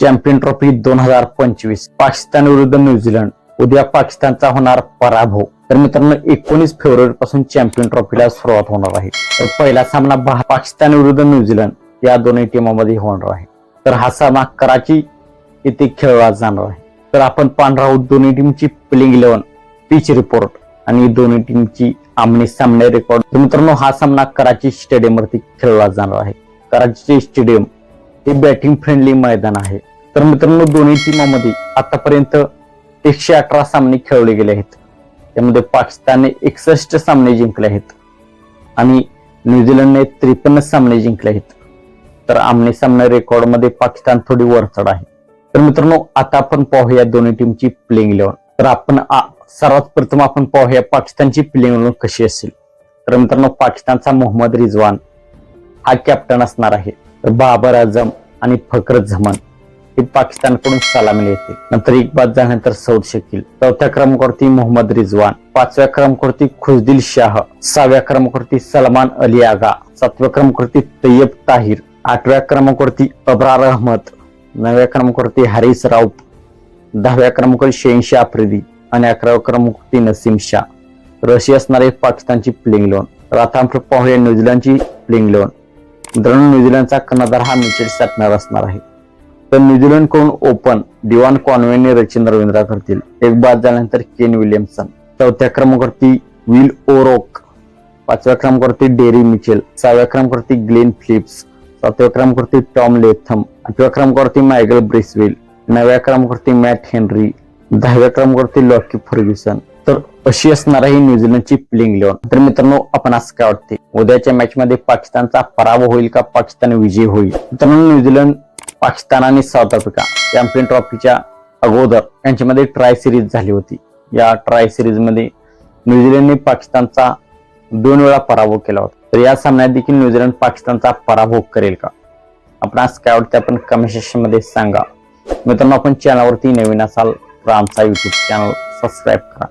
Champion trophy दोन हजार पंचवीस. पाकिस्तान विरुद्ध न्यूझीलंड उद्या पाकिस्तानचा होणार पराभव. तर मित्रांनो एकोणीस फेब्रुवारी पासून चॅम्पियन ट्रॉफीला सुरुवात होणार आहे. तर पहिला सामना पाकिस्तान विरुद्ध न्यूझीलंड या दोन्ही टीमांमध्ये होणार आहे. तर हा सामना कराची येथे खेळला जाणार आहे. तर आपण पांढरा दोन्ही टीमची प्लेइंग इलेव्हन पिच रिपोर्ट आणि दोन्ही टीमची आमने सामने रेकॉर्ड. तर मित्रांनो हा सामना कराची स्टेडियम वरती खेळला जाणार आहे. कराची स्टेडियम हे बॅटिंग फ्रेंडली मैदान आहे. तर मित्रांनो दोन्ही टीमांमध्ये आतापर्यंत एकशे अठरा सामने खेळले गेले आहेत. त्यामध्ये पाकिस्तानने एकसष्ट सामने जिंकले आहेत आणि न्यूझीलंडने त्रेपन्न सामने जिंकले आहेत. तर आमने सामने रेकॉर्डमध्ये पाकिस्तान थोडी वरचढ आहे. तर मित्रांनो आता आपण पाहूया दोन्ही टीमची प्लेइंग इलेव्हन तर आपण सर्वात प्रथम आपण पाहूया पाकिस्तानची प्लेइंग इलेव्हन कशी असेल. तर मित्रांनो पाकिस्तानचा मोहम्मद रिजवान हा कॅप्टन असणार आहे. तर बाबर आझम आणि फखरत झमन. हे पाकिस्तानकडून सलामी येतील नंतर इकबाद झाल्यानंतर सौद शकील. चौथ्या क्रमांकावरती मोहम्मद रिजवान. पाचव्या क्रमांकावरती खुजदिल शाह. सहाव्या क्रमांकावरती सलमान अली आगा. सातव्या क्रमांकावरती तय्यब ताहिर. आठव्या क्रमांकावरती अब्रार अहमद. नवव्या क्रमांकावरती हरीस राऊत. दहाव्या क्रमांकावर शेनशाह आफ्रिदी. आणि अकराव्या क्रमांकावरती नसीम शाह. तर असणारे पाकिस्तानची प्लिंग लोन. तर आता न्यूझीलंडची प्लिंग लोन. मित्रांनो न्यूझीलंडचा कर्णधार हा मिचेल सॅटनर असणार आहे. तर न्यूझीलंडकडून ओपन दिवान कॉन्वेने रचिन रवींद्र करतील. एक बाद झाल्यानंतर केन विलियमसन चौथ्या क्रमांकावरती विल ओरोक पाचव्या क्रमांकावरती डेरी मिचेल सहाव्या क्रमांकावरती ग्लेन फिलिप्स सातव्या क्रमांकावरती टॉम लेथम आठव्या क्रमांकावरती मायगल ब्रिसवेल नवव्या क्रमांकावरती मॅट हेनरी दहाव्या क्रमांकावरती लॉकी फर्ग्युसन तर अशी असणार आहे न्यूझीलंडची प्लेइंग इलेव्हन तर मित्रांनो आपण असं काय वाटते उद्याच्या मॅच मध्ये पाकिस्तानचा पराभव होईल का? पाकिस्तान विजय होईल? मित्रांनो न्यूझीलंड पाकिस्तान आणि साऊथ आफ्रिका चॅम्पियन ट्रॉफीच्या अगोदर यांच्यामध्ये ट्राय सिरीज झाली होती. या ट्राय सिरीजमध्ये न्यूझीलंडने पाकिस्तानचा दोन वेळा पराभव केला होता. तर या सामन्यात देखील न्यूझीलंड पाकिस्तानचा पराभव करेल का? आपण आज काय वाटतं आपण कमेंट सेक्शनमध्ये सांगा. मित्रांनो आपण चॅनलवरती नवीन असाल तर आमचा युट्यूब चॅनल सबस्क्राईब करा.